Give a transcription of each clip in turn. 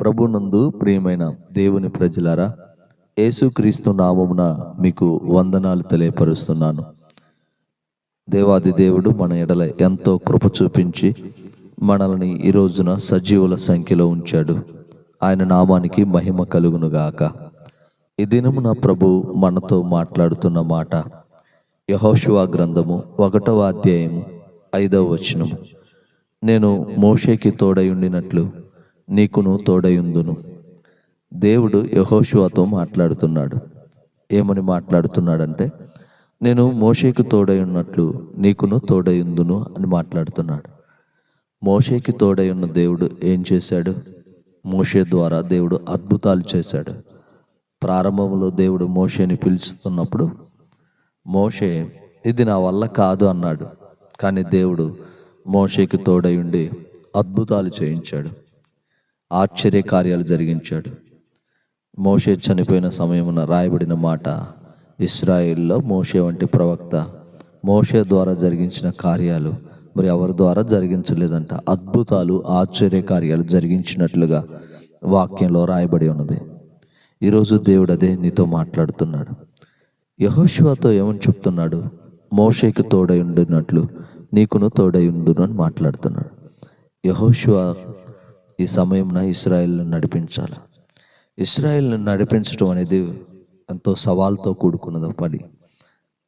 ప్రభునందు ప్రియమైన దేవుని ప్రజలారా యేసుక్రీస్తు నామమున మీకు వందనాలు తెలియపరుస్తున్నాను. దేవాది దేవుడు మన ఎడల ఎంతో కృప చూపించి మనల్ని ఈ రోజున సజీవుల సంఖ్యలో ఉంచాడు. ఆయన నామానికి మహిమ కలుగునుగాక ఈ దినమున ప్రభు మనతో మాట్లాడుతున్న మాట యహోషువా గ్రంథము ఒకటవ అధ్యాయము ఐదవ వచనము. నేను మోషేకి తోడై ఉండినట్లు నీకును తోడయుందును. దేవుడు యహోషువాతో మాట్లాడుతున్నాడు. ఏమని మాట్లాడుతున్నాడంటే నేను మోషేకి తోడై ఉన్నట్లు నీకును తోడయుందును అని మాట్లాడుతున్నాడు. మోషేకి తోడై ఉన్న దేవుడు ఏం చేశాడు? మోషే ద్వారా దేవుడు అద్భుతాలు చేశాడు. ప్రారంభంలో దేవుడు మోషేని పిలుస్తున్నప్పుడు మోషే ఇది నా వల్ల కాదు అన్నాడు. కానీ దేవుడు మోషేకి తోడై ఉండి అద్భుతాలు చేయించాడు. ఆశ్చర్య కార్యాలు జరిగించాడు. మోషే చనిపోయిన సమయమున రాయబడిన మాట ఇస్రాయిల్లో మోషే వంటి ప్రవక్త మోషే ద్వారా జరిగించిన కార్యాలు మరి ఎవరి ద్వారా జరిగించలేదంట. అద్భుతాలు ఆశ్చర్య కార్యాలు జరిగించినట్లుగా వాక్యంలో రాయబడి ఉన్నది. ఈరోజు దేవుడు అదే నీతో మాట్లాడుతున్నాడు. యహోశివాతో ఏమని చెప్తున్నాడు? మోషేకి తోడై ఉండినట్లు నీకును తోడై ఉండును అని మాట్లాడుతున్నాడు. యహోశివా ఈ సమయంన ఇస్రాయల్ని నడిపించాలి. ఇస్రాయల్ని నడిపించడం అనేది ఎంతో సవాల్తో కూడుకున్నది పని.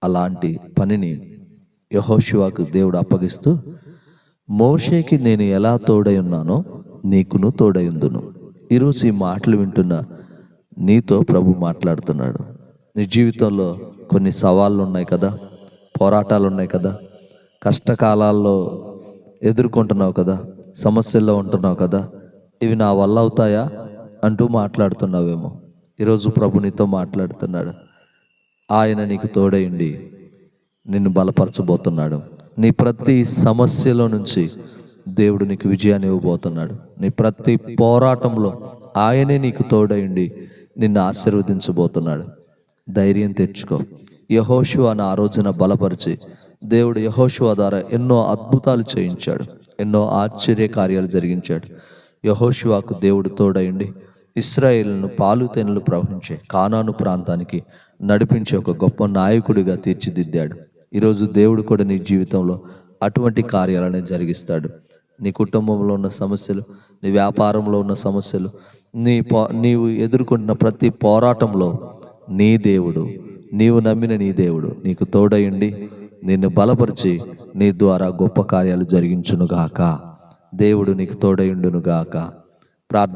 అలాంటి పనిని యహోశివాకు దేవుడు అప్పగిస్తూ మోషేకి నేను ఎలా తోడై ఉన్నానో నీకును తోడై ఉందును ఈరోజు ఈ మాటలు వింటున్న నీతో ప్రభు మాట్లాడుతున్నాడు. నీ జీవితంలో కొన్ని సవాళ్ళు ఉన్నాయి కదా పోరాటాలు ఉన్నాయి కదా కష్టకాలాల్లో ఎదుర్కొంటున్నావు కదా సమస్యల్లో ఉంటున్నావు కదా ఇవి నా వల్ల అవుతాయా అంటూ మాట్లాడుతున్నావేమో. ఈరోజు ప్రభు నీతో మాట్లాడుతున్నాడు. ఆయన నీకు తోడైండి నిన్ను బలపరచబోతున్నాడు. నీ ప్రతి సమస్యలో నుంచి దేవుడు నీకు విజయాన్ని ఇవ్వబోతున్నాడు. నీ ప్రతి పోరాటంలో ఆయనే నీకు తోడైండి నిన్ను ఆశీర్వదించబోతున్నాడు. ధైర్యం తెచ్చుకో. యహోషువ ఆ రోజున బలపరిచి దేవుడు యహోషువ ద్వారా ఎన్నో అద్భుతాలు చేయించాడు. ఎన్నో ఆశ్చర్య కార్యాలు జరిగించాడు. యహోశివాకు దేవుడు తోడయండి ఇస్రాయేల్ను పాలు తెనులు ప్రవహించే కానాను ప్రాంతానికి నడిపించే ఒక గొప్ప నాయకుడిగా తీర్చిదిద్దాడు. ఈరోజు దేవుడు కూడా నీ జీవితంలో అటువంటి కార్యాలనే జరిగిస్తాడు. నీ కుటుంబంలో ఉన్న సమస్యలు నీ వ్యాపారంలో ఉన్న సమస్యలు నీ పో నీవు ఎదుర్కొంటున్న ప్రతి పోరాటంలో నీ దేవుడు నీవు నమ్మిన నీ దేవుడు నీకు తోడయుండి నిన్ను బలపరిచి నీ ద్వారా గొప్ప కార్యాలు జరిగించునుగాక. దేవుడు నీకు తోడయుండునుగాక ప్రార్థన